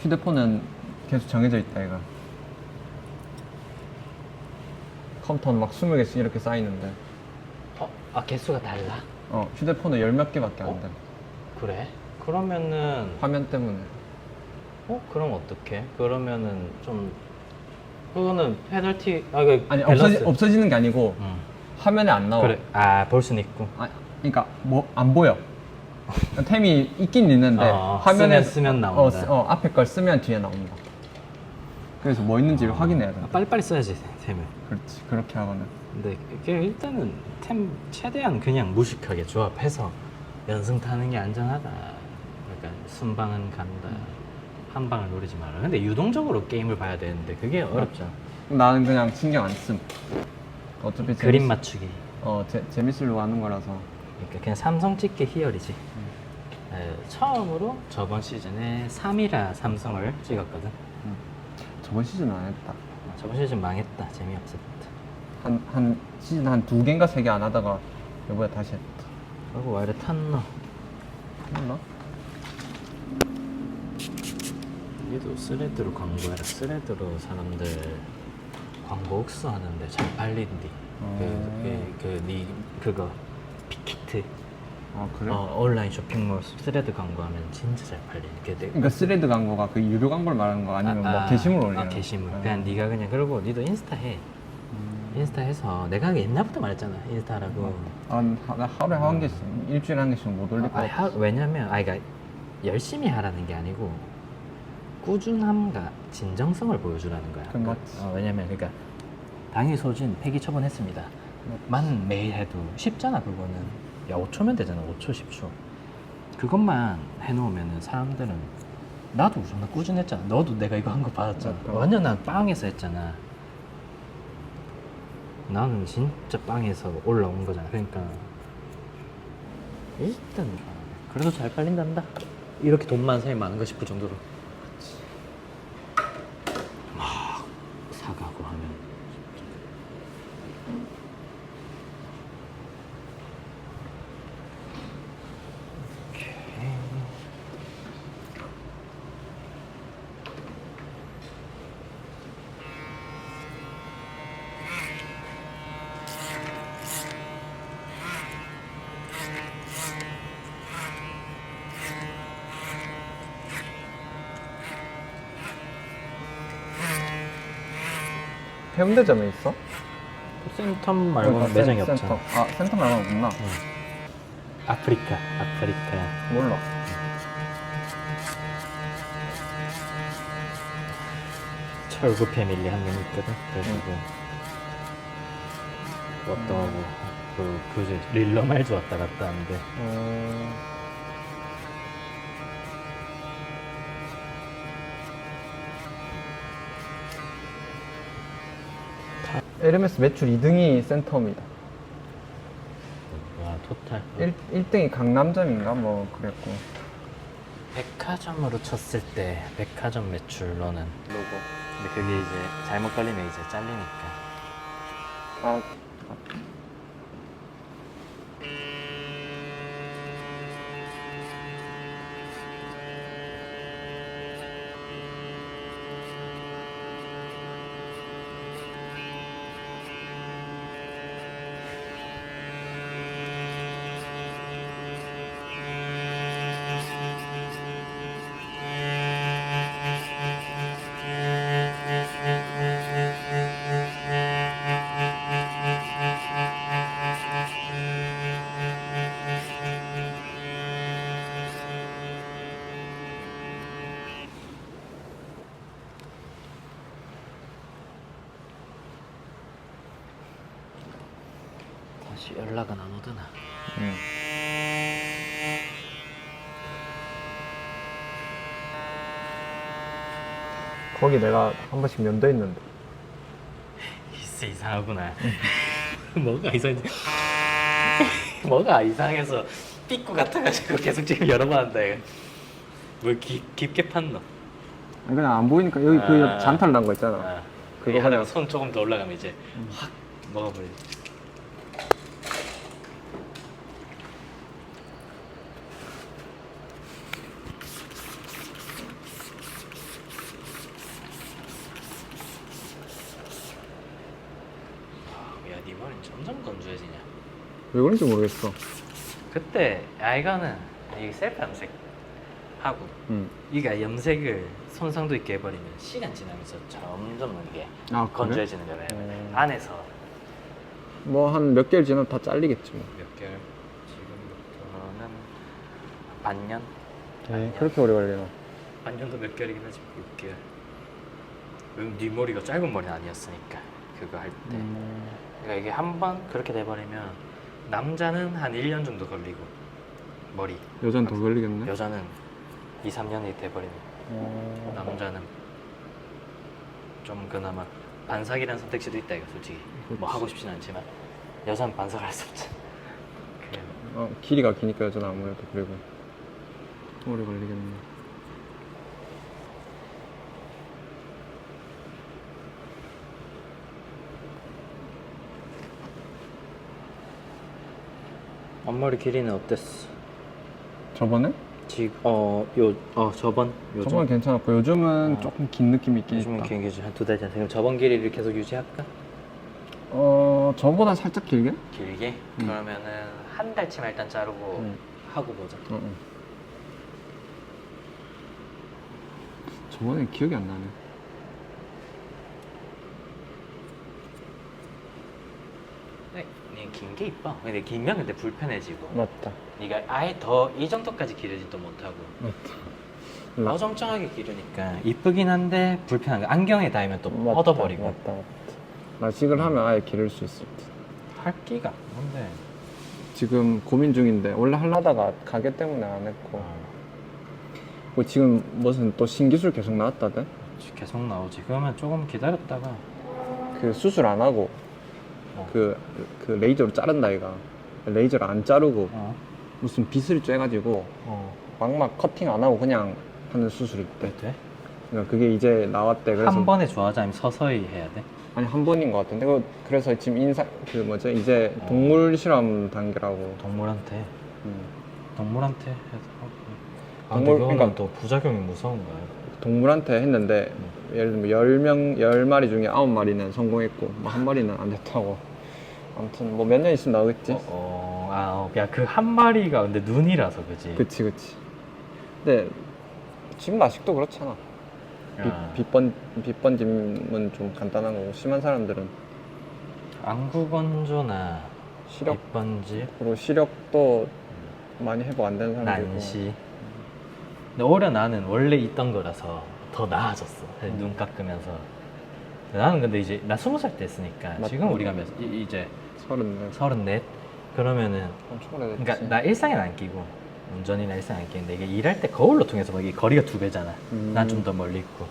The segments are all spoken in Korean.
휴대폰은 계속 정해져 있다 얘가 컴퓨터는 막 20개씩 이렇게 쌓이는데 어? 아 개수가 달라? 어 휴대폰은 열 몇 개밖에 어? 안돼 그래? 그러면은 화면 때문에 어? 그럼 어떡해? 그러면은 좀 그거는 페널티 아그 아니 밸런스. 없어지, 없어지는 게 아니고 음. 화면에 안 나와 그래 아볼 수는 있고 아, 그러니까 뭐 안 보여 템이 있긴 있는데 어, 화면에 쓰면 쓰면 나온다. 어, 쓰- 어, 앞에 걸 쓰면 뒤에 나온다 그래서 뭐 있는지를 확인해야 돼 아, 빨리빨리 써야지 템을 그렇지 그렇게 하거나 근데 이게 일단은 템 최대한 그냥 무식하게 조합해서 연승 타는 게 안전하다. 그러니까 순방은 간다. 한 방을 노리지 마라. 근데 유동적으로 게임을 봐야 되는데 그게 어렵잖아. 나는 그냥 신경 안 씀 어차피 그림 재밌- 맞추기. 어 재, 재밌으려고 하는 거라서 그러니까 그냥 삼성 찍기 희열이지. 에, 처음으로 저번 시즌에 3이라 삼성을 찍었거든. 저번 시즌 안 했다 어, 저번 시즌 망했다. 재미없었다. 한, 한 시즌 한 두 개인가 세 개 안 하다가 이번에 다시 했다 그리고 와이래 탔노. 몰라? 얘도 스레드로 광고해라. 스레드로 사람들 광고 옥수하는데 잘 팔린디. 어. 그, 그, 그, 니, 그거, 픽히트. 아 그래? 어, 온라인 쇼핑몰 스레드 광고하면 진짜 잘 팔리는 게 되게. 그러니까 스레드 광고가 그 유료 광고를 말하는 거 아니면 뭐 게시물 올리는 아, 거? 게시물. 어. 그냥 네가 그냥 그러고 니도 인스타 해. 인스타 해서 내가 옛날부터 말했잖아. 인스타라고. 아, 하- 나 하루에 한 개씩 일주일에 한 개씩 못 올릴 것 아, 같아 하, 왜냐면 아 그러니까 열심히 하라는 게 아니고 꾸준함과 진정성을 보여주라는 거야. 그건 맞지. 어, 왜냐면 그러니까 당일 소진 폐기 처분했습니다. 만 매일 해도 쉽잖아 그거는. 야 5초면 되잖아 5초 10초. 그것만 해놓으면은 사람들은 나도 존나 꾸준했잖아. 너도 내가 이거 한 거 받았잖아. 맞다. 완전 난 빵에서 했잖아. 나는 진짜 빵에서 올라온 거잖아. 그러니까 일단 그래도 잘 팔린단다. 이렇게 돈만 사이 많은가 싶을 정도로. 막 사가고 하면. 오케이. 해운대점에 있어? 센텀 말고는 그러니까 매장이 센- 없잖아. 센터. 아 센터 말고는 없나? 아프리카, 아프리카. 몰라 철구 패밀리 한 명 있거든. 그래서 응. 그 어떤 그 그제 릴러 말즈 왔다 갔다 하는데 어... 에르메스 매출 2등이 센텀이다. 와 토탈. 1, 1등이 강남점인가? 뭐 그랬고. 백화점으로 쳤을 때 백화점 매출로는 로고. 근데 그게 이제 잘못 걸리면 이제 잘리니까. 아다 시 연락은 안 오더나. 응. 거기 내가 한 번씩 면도했는데 기스 이상하구나. 뭐가 이상해? 뭐가 이상해서 삐꾸 같아가지고 계속 지금 여러 번 한다. 이거. 뭘 깊, 깊게 팠노? 아니, 그냥 안 보이니까 여기 그 아. 잔탈 난거 있잖아 아, 그거 그거 하다가 손 조금 더 올라가면 이제 확 먹어버리지. 점점 건조해지냐? 왜 그런지 모르겠어. 그때 아이가는 이 셀프 염색 하고 응. 이가 염색을 손상도 있게 해버리면 시간 지나면서 점점 이게 아 건조해지는 거예요. 음. 안에서 뭐 한 몇 개월 지나면 다 잘리겠지 뭐. 몇 개월 지금부터는 반년 네, 그렇게 오래 걸리나? 반년도 몇 개월이긴 하지 6개월. 왜냐면 네 머리가 짧은 머리는 아니었으니까 그거 할 때. 음. 그러니까 이게 한 번 그렇게 돼버리면 남자는 한 1년 정도 걸리고 머리 여잔 더 걸리겠네. 여자는 2, 3년이 돼버리면 어... 남자는 좀 그나마 반삭이라는 선택지도 있다 이거 솔직히 뭐 그렇지. 하고 싶진 않지만 여자는 반삭을 할 수 없잖아 그래 어, 길이가 기니까 여자는 아무래도 그리고 오래 걸리겠네. 앞머리 길이는 어땠어? 저번에? 지금 어요 어 저번 요즘 저번에 괜찮았고 요즘은 어. 조금 긴 느낌이 있긴 요즘은 있다. 긴 게지 한두 달 전. 그럼 저번 길이를 계속 유지할까? 어 저보다 살짝 길게? 길게? 음. 그러면은 한 달치만 일단 자르고 응. 하고 보자. 어, 어. 저번에 기억이 안 나네. 네, 긴 게 이뻐. 근데 길면 근데 불편해지고. 맞다. 네가 아예 더 이 정도까지 기르지도 못하고 맞다. 어정쩡하게 기르니까 이쁘긴 한데 불편한 거. 안경에 닿으면 또 맞다, 뻗어버리고. 맞다, 맞다. 라식을 하면 아예 기를 수 있을 듯. 할 끼가 뭔데? 지금 고민 중인데 원래 하려다가 가게 때문에 안 했고 어, 뭐 지금 무슨 또 신기술 계속 나왔다대? 계속 나오지. 그러면 조금 기다렸다가 그 수술 안 하고 어. 그, 그 레이저로 자른다 이가 레이저를 안 자르고 어, 무슨 빗을 쬐가지고 어, 막막 커팅 안 하고 그냥 하는 수술이 있대? 그러니까 그게 이제 나왔대 그래서 한 번에 좋아하자 아니면 서서히 해야 돼? 아니 한 번인 것 같은데 그- 그래서 지금 인사 그 뭐지 이제 어. 동물 실험 단계라고 동물한테 음. 동물한테 해서 하고. 아, 동물- 그거는 그러니까- 또 부작용이 무서운 거야. 동물한테 했는데 예를 들면 10명, 10마리 중에 9마리는 성공했고 뭐 한 마리는 안 됐다고. 아무튼 뭐 몇 년 있으면 나오겠지. 어, 어, 아, 어, 야, 그 한 마리가 근데 눈이라서 그지. 그치 그치. 근데 집 라식도 그렇잖아. 야, 빗, 빗번, 빗번짐은 좀 간단한 거고 심한 사람들은. 안구 건조나 시력. 입번지, 그리고 시력도 많이 회복 안 되는 사람들 있고. 난시. 근데 오히려 나는 원래 있던 거라서 더 나아졌어. 음. 눈 깎으면서. 나는 근데 이제 나 스무 살 때 했으니까 맞다. 지금 우리가 몇 이, 이제 서른네 서른넷 그러면은 엄청 오래됐지 그러니까 나 일상에 안 끼고 운전이나 일상에 안 끼는데 이게 일할 때 거울로 통해서 막 이게 거리가 두 배잖아. 음. 난 좀 더 멀리 있고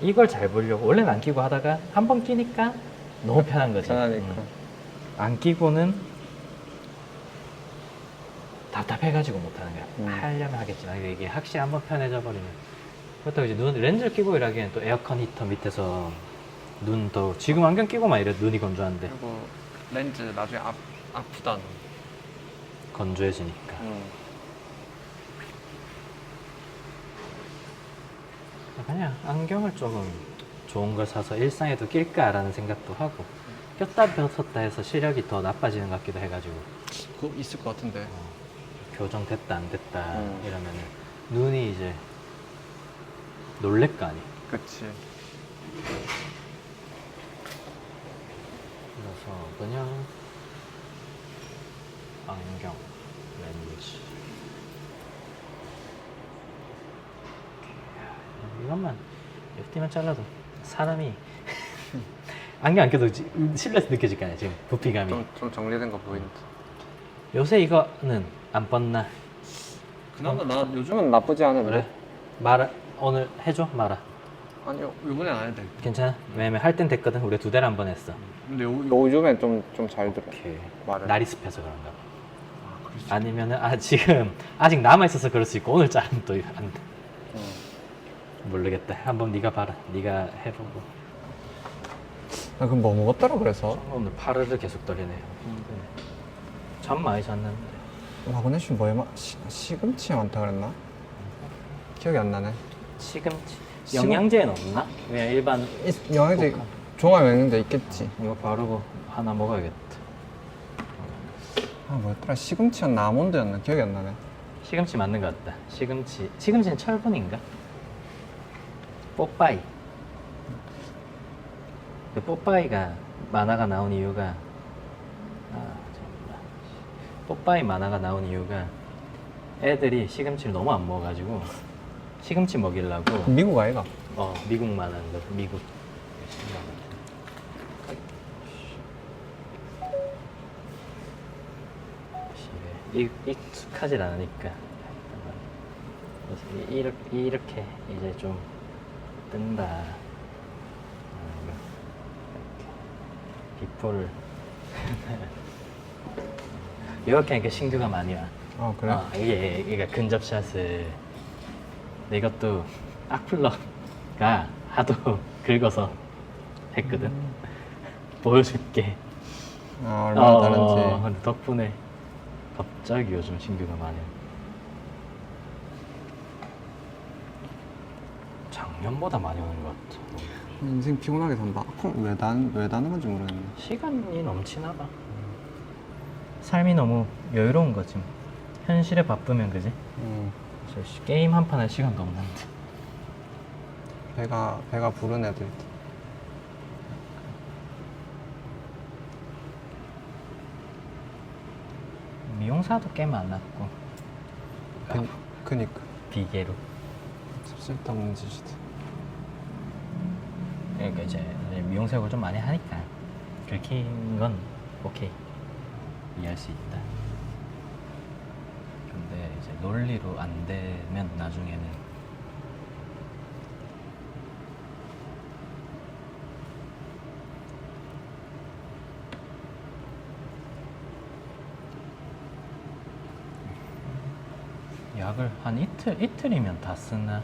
이걸 잘 보려고 원래는 안 끼고 하다가 한 번 끼니까 너무 편한 거지. 편하니까 음. 안 끼고는 답답해가지고 못하는 거야. 음. 하려면 하겠지만 근데 이게 확실히 한번 편해져 버리면. 그렇다고 이제 눈 렌즈를 끼고 일하기에는 또 에어컨 히터 밑에서 눈 더 지금 안경 끼고만 이래 눈이 건조한데. 그리고 렌즈 나중에 아, 아프다 건조해지니까. 응. 그냥 안경을 조금 좋은 걸 사서 일상에도 낄까라는 생각도 하고 꼈다 펴섰다 해서 시력이 더 나빠지는 것 같기도 해가지고. 그거 있을 것 같은데. 어, 교정 됐다 안 됐다 음. 이러면은 눈이 이제 놀랄 거 아니 그치. 그래서 그냥 안경 렌즈. 이것만 옆뒤만 잘라도 사람이 안경 안 껴도 지- 실내에서 느껴질 거 아니야 지금 부피감이. 좀, 좀 정리된 거 보인다 요새 이거는 안 뻗나? 그나마 나 요즘은 나쁘지 않은데? 그래. 말아 오늘 해줘 말아 아니요 요번엔 안 해도 돼. 괜찮아? 왜냐면 할 땐 됐거든. 우리 두 대를 한 번 했어. 근데 요, 요즘엔 좀 좀 잘 들어 오케이. 말을. 날이 습해서 그런가 봐. 아, 아니면은 아 지금 아직 남아 있어서 그럴 수 있고 오늘 자르면 또안 돼. 응. 모르겠다. 한번 네가 봐라. 네가 해보고. 아 그럼 뭐 먹었더라 그래서? 오늘 파르르 계속 떨리네요. 잠 많이 잤는데. 마그네 슘 뭐에 마 시, 시금치에 많다 그랬나? 기억이 안 나네 시금치. 시금- 영양제는 없나? 그냥 일반 이- 영양제 종합 영양제 있겠지 이거 바르고 하나 먹어야겠다. 아 뭐였더라 시금치였나 아몬드였나 기억이 안 나네 시금치 맞는 것 같다. 시금치. 시금치는 철분인가? 뽀빠이. 그 뽀빠이가 만화가 나온 이유가. 뽀빠이 만화가 나온 이유가 애들이 시금치를 너무 안 먹어가지고 시금치 먹이려고 미국 아이가? 어 미국 만화인 거 미국. 이- 익숙하질 않으니까. 그래서 이- 이렇게, 이렇게 이제 좀 뜬다. 비포를 이렇게 하니까 신규가 많이 와. 어 그래? 어, 이게 이게 근접샷을 근데 이것도 악플러가 하도 긁어서 했거든. 보여줄게. 아 얼마나 어, 다른지. 근데 덕분에 갑자기 요즘 신규가 많이 와. 작년보다 많이 오는 것 같아. 인생 피곤하게 산다. 그럼 왜, 단, 왜 다는 건지 모르겠네. 시간이 넘치나 봐 삶이 너무 여유로운 거지. 뭐. 현실에 바쁘면 그지? 음, 저 씨, 게임 한 판 할 시간도 없는데 배가 배가 부른 애들. 미용사도 꽤 많았고. 그, 그니까. 비계로. 쓸데없는 짓이다. 그러니까 이제 미용사역을 좀 많이 하니까. 긁힌 건 오케이 이해할 수 있다 근데 이제 논리로 안 되면 나중에는 약을 한 이틀 이틀이면 다 쓰나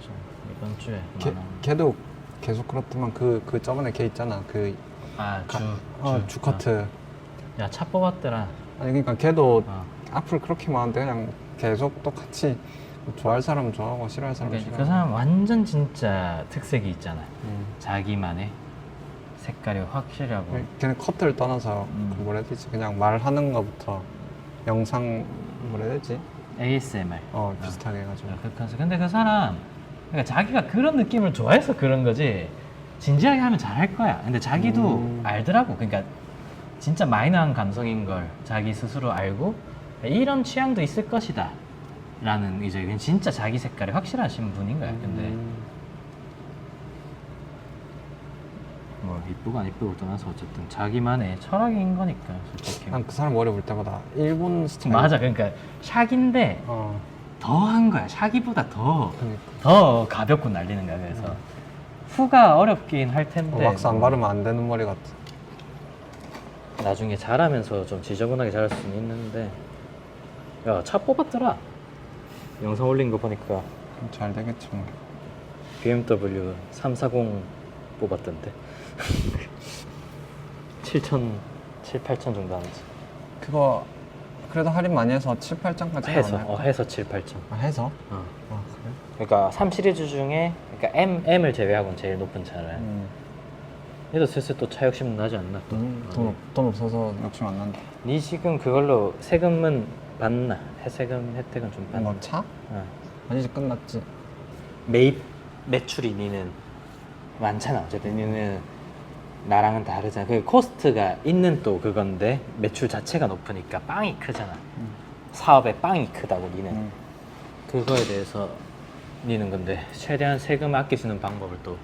좀 이번 주에 걔, 많아. 걔도 계속 그렇더만 그, 그 저번에 걔 있잖아 그 아, 주, 어, 주. 주커트 어. 야, 차 뽑았더라. 아니 그러니까 걔도 어. 앞을 그렇게 많은데 그냥 계속 똑같이 좋아할 사람 좋아하고 싫어할 사람 그러니까 싫어하고 그 사람 완전 진짜 특색이 있잖아. 음. 자기만의 색깔이 확실하고. 걔는 커트를 떠나서 음. 그 뭐라 해야 되지 그냥 말하는 거부터 영상 뭐라 해야 되지 ASMR. 어 비슷하게 해가지고 그래서 근데 그 사람 그러니까 자기가 그런 느낌을 좋아해서 그런 거지. 진지하게 하면 잘할 거야. 근데 자기도 음. 알더라고. 그러니까 진짜 마이너한 감성인 걸 자기 스스로 알고 이런 취향도 있을 것이다. 라는 이제 그냥 진짜 자기 색깔이 확실하신 분인 거야. 근데. 음. 뭐 이쁘고 안 이쁘고 떠나서 어쨌든 자기만의 철학인 거니까 솔직히. 난 그 사람 머리 볼 때마다 일본 스타일. 맞아. 그러니까 샥인데 어. 더한 거야. 샥이보다 더. 그러니까. 더 가볍고 날리는 거야 그래서. 후가 어렵긴 할 텐데. 어, 막스 안 뭐. 바르면 안 되는 머리 같아 나중에 잘하면서 좀 지저분하게 자랄 수는 있는데. 야 차 뽑았더라. 영상 올린 거 보니까. 잘 되겠지 뭐. BMW 340 뽑았던데. 7천 7, 8천 정도 하는지. 그거 그래도 할인 많이 해서 7, 8장까지 해서. 어, 해서 7, 8천. 아, 해서? 어. 아 그래? 그러니까 3 시리즈 중에 그러니까 M, M을 제외하고는 제일 높은 차를 음. 얘도 슬슬 또 차 욕심 나지 않나 또 음, 돈, 없- 돈 없어서 욕심 안 난다 니 지금 그걸로 세금은 받나? 세금 혜택은 좀 받나? 뭐 차? 어. 아니지 끝났지 매입 매출이 니는 많잖아 어쨌든 니는 나랑은 다르잖아 그 코스트가 있는 또 그건데 매출 자체가 높으니까 빵이 크잖아 음. 사업의 빵이 크다고 니는 음. 그거에 대해서 니는 근데 최대한 세금 있는 방법을 또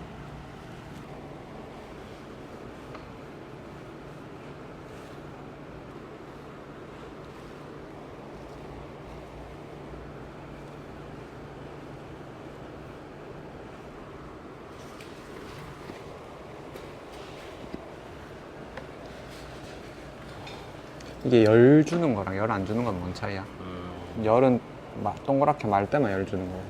이게 열 주는 거랑 열 안 주는 건 뭔 차이야? 열은 마- 동그랗게 말 때만 열 주는 거야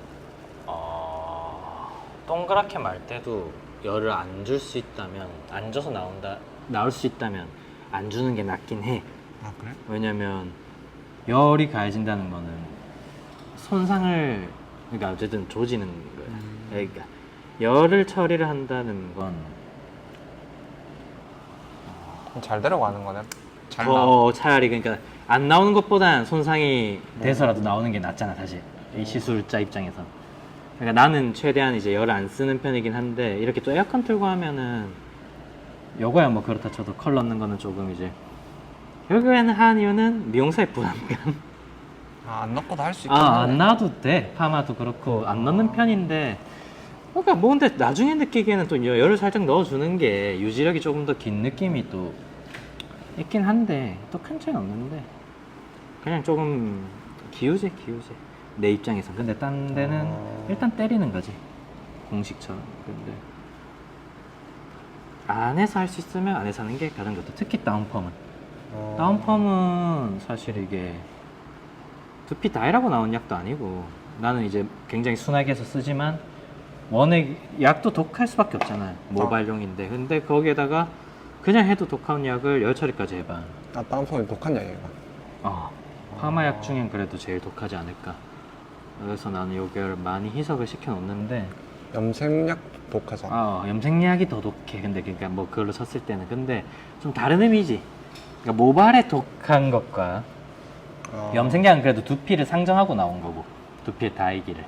어, 동그랗게 말 때도 열을 안 줄 수 있다면 안 줘서 나온다 나올 수 있다면 안 주는 게 낫긴 해. 아 그래? 왜냐면 열이 가해진다는 거는 손상을 그러니까 어쨌든 조지는 거야. 음. 그러니까 열을 처리를 한다는 건잘 하는 거네 잘 나와. 어, 차라리 그러니까 안 나오는 것보단 손상이 돼서라도 나오는 게 낫잖아 사실. 이 시술자 입장에서. 그러니까 나는 최대한 이제 열을 안 쓰는 편이긴 한데 이렇게 또 에어컨 틀고 하면은 요거야 뭐 그렇다 쳐도 컬 넣는 거는 조금 이제 결국에는 한 이유는 미용사의 부담감. 아, 안 넣고도 할 수 있겠네. 아 안 놔도 돼. 파마도 그렇고 안 넣는 편인데 그러니까 뭐 근데 나중에 느끼기에는 또 여- 열을 살짝 넣어주는 게 유지력이 조금 더 긴 느낌이 또 있긴 한데 또 큰 차이는 없는데. 그냥 조금 기우제 기우제. 내 입장에서 근데 딴 데는 어. 일단 때리는 거지. 공식처럼. 근데 안에서 할 수 있으면 안에서 하는 게 가장 좋다. 특히 다운펌은. 어. 다운펌은 사실 이게 두피 다이라고 나온 약도 아니고 나는 이제 굉장히 순하게 해서 쓰지만 원액 약도 독할 수밖에 없잖아요. 모발용인데. 근데 거기에다가 그냥 해도 독한 약을 열 처리까지 해봐 아, 다운펌이 독한 약이가. 어, 파마약 중엔 그래도 제일 독하지 않을까 그래서 나는 요걸 많이 희석을 시켜 놓는데 염색약 독하잖아. 어, 염색약이 더 독해. 근데 그러니까 뭐 그걸로 쳤을 때는 근데 좀 다른 의미지. 그러니까 모발에 독한 것과 어. 염색약은 그래도 두피를 상정하고 나온 거고 두피의 다이기를.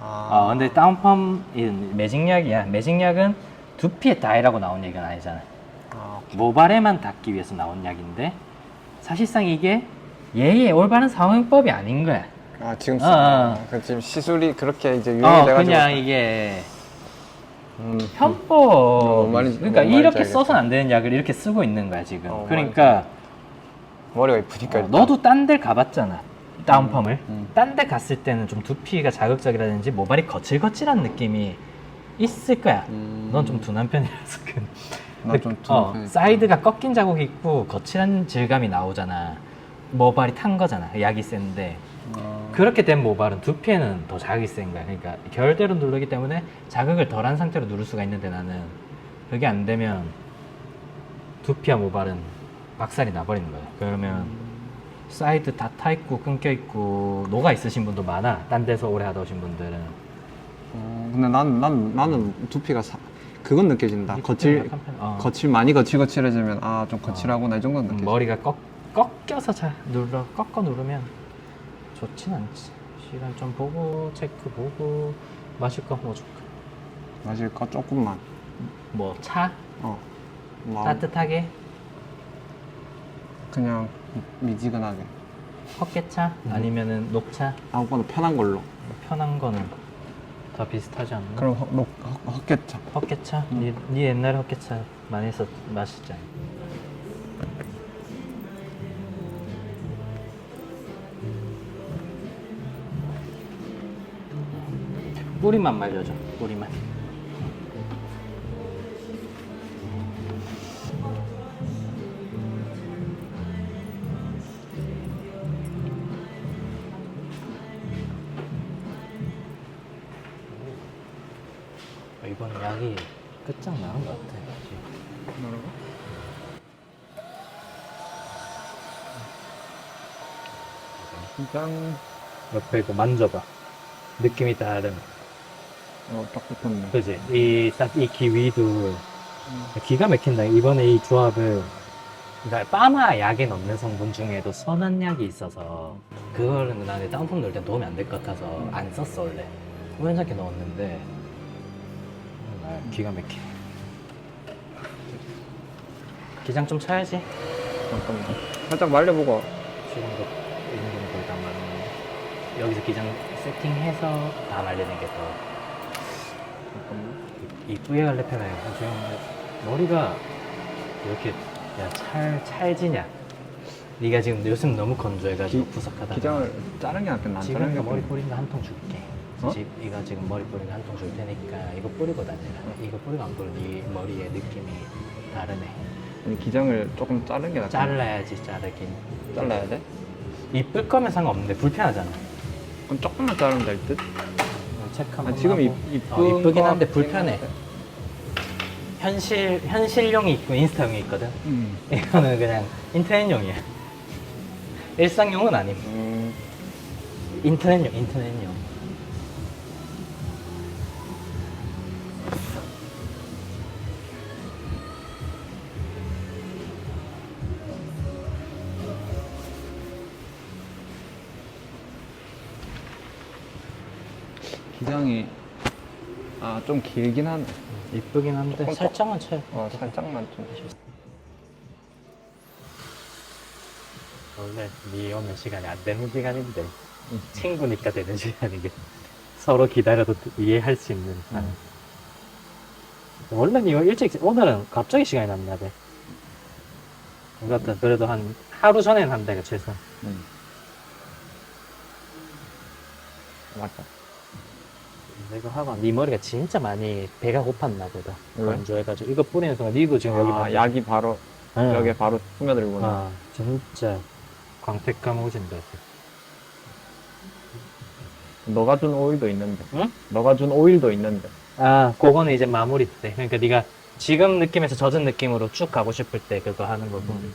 아. 어, 근데 다운펌 이 매직약이야. 매직약은 두피의 다이라고 나온 얘기는 아니잖아. 아, 모발에만 닿기 위해서 나온 약인데 사실상 이게 얘의 올바른 사용법이 아닌 거야. 아 지금 쓰, 어, 어. 그 지금 시술이 그렇게 이제 어, 유행돼가지고 그냥 이게 음, 편법. 뭔 말인지- 그러니까 뭔 말인지 이렇게 알겠어. 안 되는 약을 이렇게 쓰고 있는 거야 지금. 어, 그러니까 머리가 이쁘니까 어, 일단. 너도 딴 데 가봤잖아. 다운펌을. 음. 딴 데 갔을 때는 좀 두피가 자극적이라든지 모발이 거칠거칠한 느낌이 있을 거야. 음. 넌 좀 둔한 편이라서 그. 나좀 둔한 어, 편이니까. 사이드가 꺾인 자국이 있고 거칠한 질감이 나오잖아. 모발이 탄 거잖아. 약이 센데. 어. 그렇게 된 모발은 두피에는 더 자극이 센 거야. 그러니까 결대로 누르기 때문에 자극을 덜한 상태로 누를 수가 있는데 나는 그게 안 되면 두피와 모발은 박살이 나버리는 거야. 그러면 사이드 다 타 있고 끊겨 있고 녹아 있으신 분도 많아. 딴 데서 오래 하다 오신 분들은 어, 근데 난, 난, 나는 두피가 사, 그건 느껴진다. 이 거칠, 어. 거칠, 많이 거칠거칠해지면 아, 좀 거칠하구나 이 정도는 음, 느껴져. 머리가 꺾, 꺾여서 잘 눌러 꺾어 누르면 좋진 않지. 시간 좀 보고 체크 보고 마실 거 뭐 줄까? 마실 거 조금만. 뭐 차? 어. 뭐, 따뜻하게? 그냥 미지근하게. 헛개차? 아니면은 녹차? 아무거나 편한 걸로. 편한 거는 다 비슷하지 않나? 그럼 헛, 녹, 헛, 헛개차. 헛개차? 니, 니 옛날에 헛개차 많이 했었, 마시잖아. 뿌리만 말려줘, 뿌리만. 약이 끝장나는 것 같아. 그치? 짠. 옆에 이거 만져봐. 느낌이 다른. 어, 딱 붙었네. 그지? 이, 딱 이 기위도 기가 막힌다. 이번에 이 조합을. 그러니까 빠마 약에 넣는 성분 중에도 선한 약이 있어서 그거는 나는 다운펌 넣을 때 도움이 안 될 것 같아서 안 썼어 원래 우연찮게 넣었는데 기가 막혀 기장 좀 차야지 잠깐만. 살짝 말려보고. 지금도 이 정도는 거의 다 말리는데 여기서 기장 세팅해서 다 말리는 게 더 잠깐만. 이쁘게 갈래펴나요 지금 머리가 이렇게 야, 찰, 찰지냐 네가 지금 요즘 너무 건조해가지고 기- 푸석하다 기장을 자른 게 낫겠나? 안 지금 게 머리 낫겠나? 뿌린 거한통 줄게 어? 집 이거 지금 머리 거한통 줄 테니까 이거 뿌리고 다니라 이거 뿌리고 안 뿌리고 네 머리의 느낌이 다르네 아니, 기장을 조금 자른 게 낫겠나? 잘라야지 자르긴 잘라야 돼? 이쁠 거면 상관없는데 불편하잖아 그럼 조금만 자르면 될 듯? 체크 아, 한번 지금 하고. 이, 이쁜 어, 이쁘긴 거 한데 같긴 불편해 한데. 현실 현실용이 있고 인스타용이 있거든 음. 이거는 그냥 인터넷용이야 일상용은 아님 음. 인터넷용 인터넷용 기장이 아 좀 길긴 하네. 이쁘긴 한데 조금 살짝만 쳐요. 어 살짝만 좀. 원래 니 오는 시간이 안 되는 시간인데 친구니까 되는 시간이게 서로 기다려도 이해할 수 있는 한. 원래 이거 일찍 오늘은 갑자기 시간이 났나 봐. 그것도 그래도 한 하루 전에는 한다가 최소. 응. 맞다. 이거 하고 네 머리가 진짜 많이 배가 고팠나 보다. 왜? 건조해가지고 이거 뿌리는 순간 니도 지금 여기 아, 막- 약이 바로 응. 여기에 바로 스며들구나. 아 진짜 광택감 오진다. 너가 준 오일도 있는데. 응? 너가 준 오일도 있는데. 아, 그거는 이제 마무리 때. 그러니까 네가 지금 느낌에서 젖은 느낌으로 쭉 가고 싶을 때 그거 하는 거고. 음.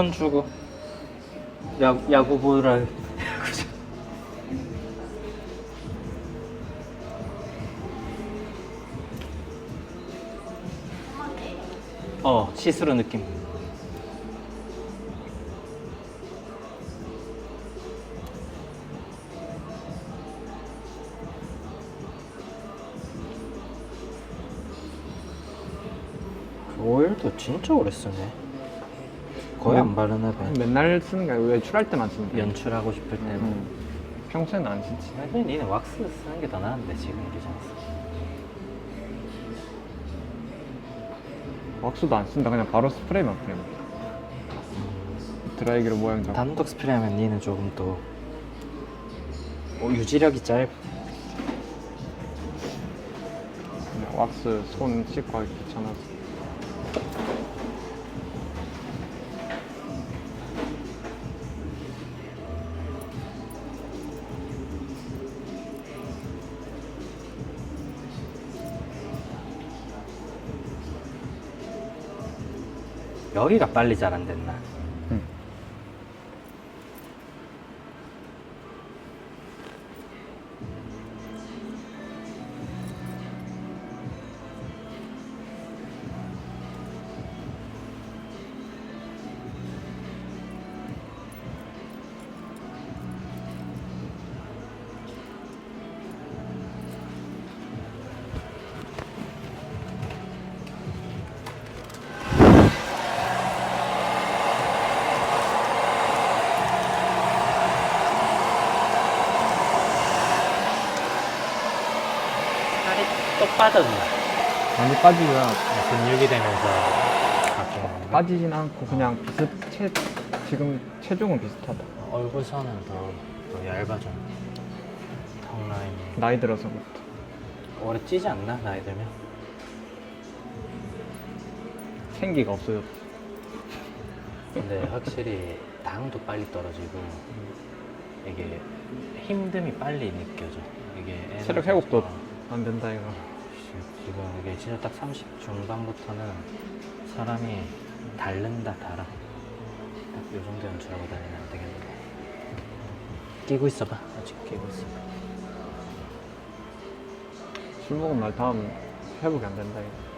휴대폰 주고 야, 야구 보라. 어, 시스루 느낌. 그 오일도 진짜 오래 쓰네. 거의 안 바르나 봐. 맨날 쓰는 게 아니고 외출할 때만 쓰는 거야. 연출하고 싶을 때는. 응. 평소에는 안 쓰지. 사실 니는 왁스 쓰는 게 더 나은데 지금 이러잖아. 왁스도 안 쓴다. 그냥 바로 스프레이만 뿌려. 드라이기로 모양 잡고. 단독 스프레이하면 니는 조금 또 어, 유지력이 짧. 그냥 왁스 손 씻고 하기 귀찮아서. 여기가 빨리 잘 안 됐나? 빠졌나? 많이 빠지면 근육이 되면서 바뀌는? 빠지진 않고 그냥 비슷 체 지금 체중은 비슷하다. 얼굴 선은 더, 더 얇아져. 턱 라인이. 나이 들어서부터. 오래 찌지 않나? 나이 들면? 생기가 없어졌어. 근데 확실히 당도 빨리 떨어지고 이게 힘듦이 빨리 느껴져. 이게 에너지- 체력 회복도 어. 안 된다 이거. 지금 이게 진짜 딱 30 중반부터는 사람이 닳는다 달아. 딱 요 정도 연출하고 다니면 안 되겠는데. 끼고 있어봐. 아직 끼고 있어 술 먹은 날 다음 회복이 안 된다 이거.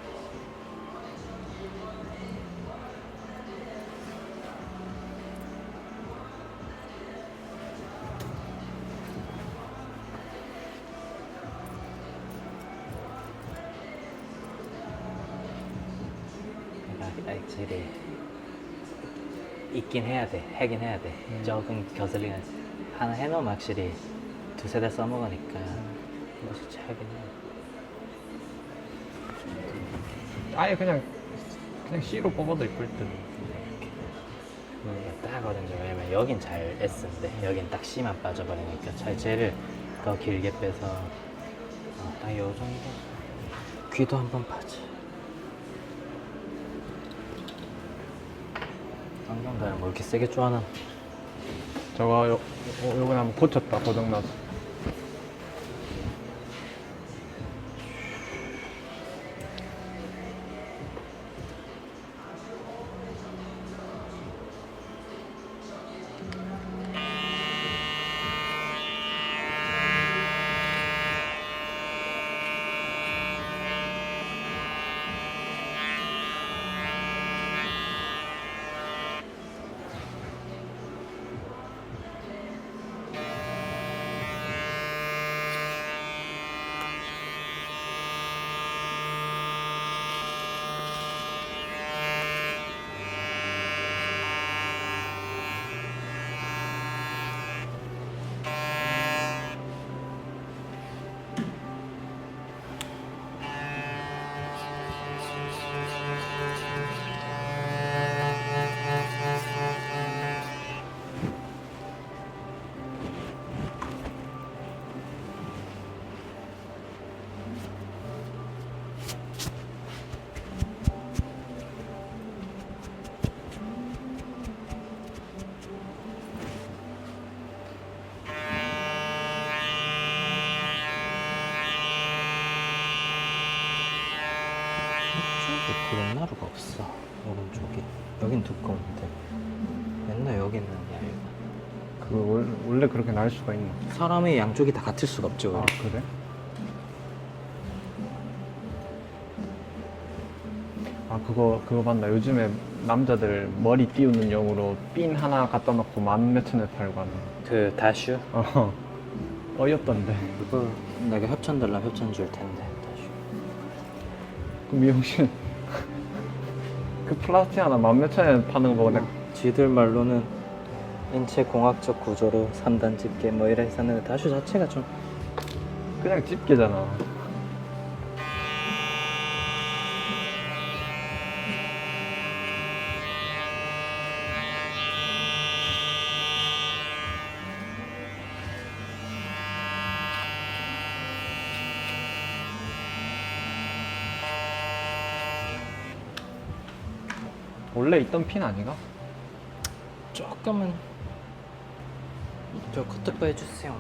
그러니까 확실히 있긴 해야 돼 하긴 해야 돼. 조금 거슬리는 하나 해놓으면 확실히 두세 달 써먹으니까 한 번씩 차긴 해 아예 그냥 그냥 C로 뽑아도 이쁠 듯. 이게 딱 어딘지 왜냐면 여긴 잘 S인데 여긴 딱 C만 빠져버리니까 잘 쟤를 더 길게 빼서 어, 딱요 정도. 귀도 한번 파지 안경다를 뭐 이렇게 세게 쪼아나 저거 요, 요, 요번에 한번 고쳤다 고장나서. 수가 있나? 사람의 양쪽이 다 같을 수가 없죠. 아 그래? 아 그거 그거 봤나? 요즘에 남자들 머리 띄우는 용으로 핀 하나 갖다 놓고 만 몇천에 팔고 하는. 그 다슈 어 어이없던데. 그거 내가 협찬 달라 협찬 줄 텐데 다슈. 그 미용실 그 플라스틱 하나 만 몇천에 파는 거 보고 내가 지들 말로는 인체 공학적 구조로 3단 집게 뭐 이래 했었는데 다슈 자체가 좀 그냥 집게잖아. 원래 있던 핀 아닌가? 조금은 저 커트바 해주세요.